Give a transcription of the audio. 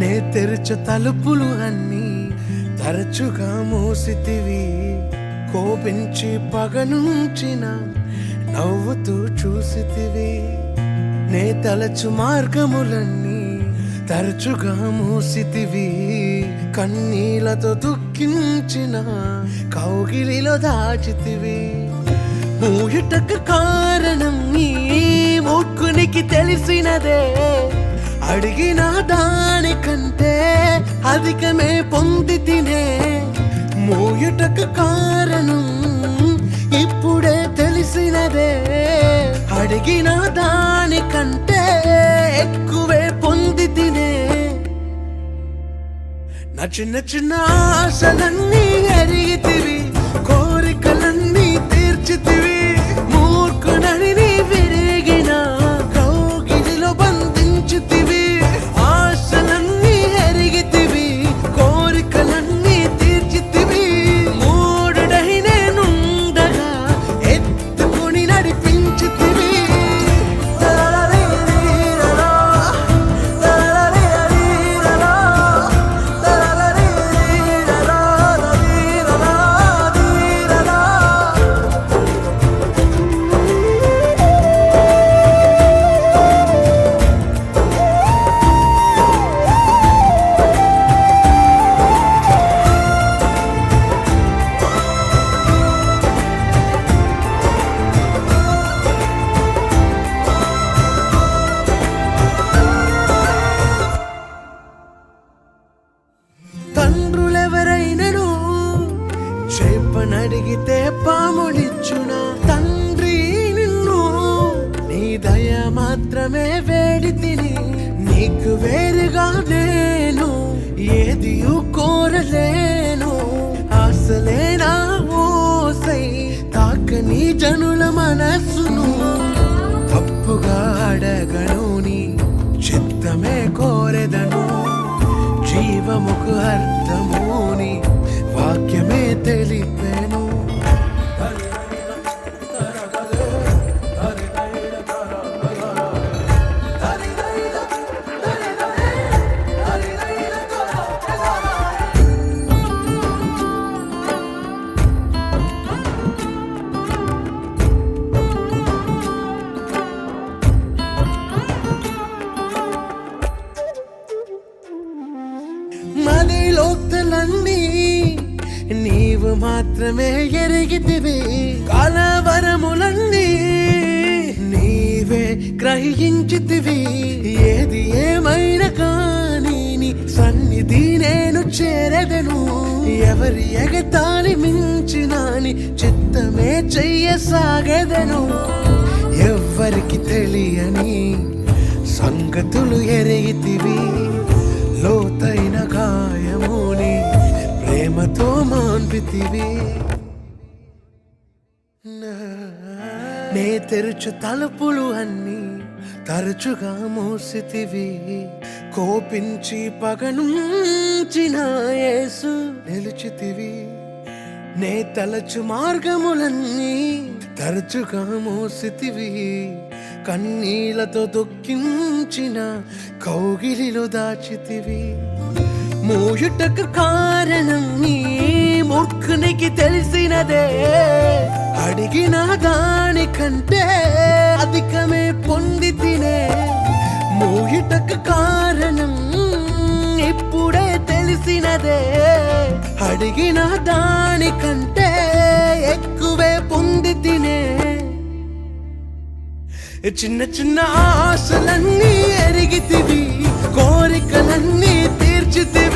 నే తెరచ తలుపులు అన్నీ తరచుగా మూసితివి. కోపించి పగనుంచిన నవ్వుతూ చూసితివి. నే తలచు మార్గములన్నీ తరచుగా మూసితివి. కన్నీలతో దుఃఖించిన కౌగిలిలో దాచితివి. మూయుటకు కారణం నీ మూర్ఖునికి తెలిసినదే. అడిగిన దానికంటే అధికమే పొంది తినే మోయుటకు కారణం ఇప్పుడే తెలిసినదే. అడిగిన దానికంటే ఎక్కువే పొంది తినే నా చిన్న చిన్న ఆశలన్నీ అరిగితే అడిగితే పాములిచ్చున? తండ్రి నిన్ను నీ దయ మాత్రమే వేడి తిని నీకు వేరుగా నేను ఏది కోరలేను. ఆశలేనా ఓసై తాకని జనుల మనస్సును తప్పుగా అడగను నీ చిత్తమే కోరద మదిలోక్తలన్నీ నీవు మాత్రమే ఎరిగితివి. కలవరములన్నీ నీవే గ్రహించితివి. ఏది ఏమైనా కానీ నీ సన్నిధి నేను చేరదను. ఎవరి ఎగతాళి మించిన నీ చిత్తమే చెయ్యసాగదను. ఎవ్వరికి తెలియని సంగతులు ఎరిగితివి. మాన్పితివి నే. తెరుచు తలుపులు అన్నీ తరచుగా మూసితివి. కోపించి పగనుంచిన యేసు నిలిచితివి. నే తలచు మార్గములన్నీ తరచుగా మోసితివి. కన్నీలతో దుఃఖించిన కౌగిలిలో దాచితివి. మూయుటకు కారణం నీ మూర్ఖునికి తెలిసినదే అడిగిన దానికంటే అధికమే పొంది తినే మోహిటకు కారణం ఇప్పుడే తెలిసినదే అడిగిన దానికంటే ఎక్కువే పొంది తినే చిన్న చిన్న ఆశలన్నీ ఎరిగితివి కోరికలన్నీ తీర్చితివి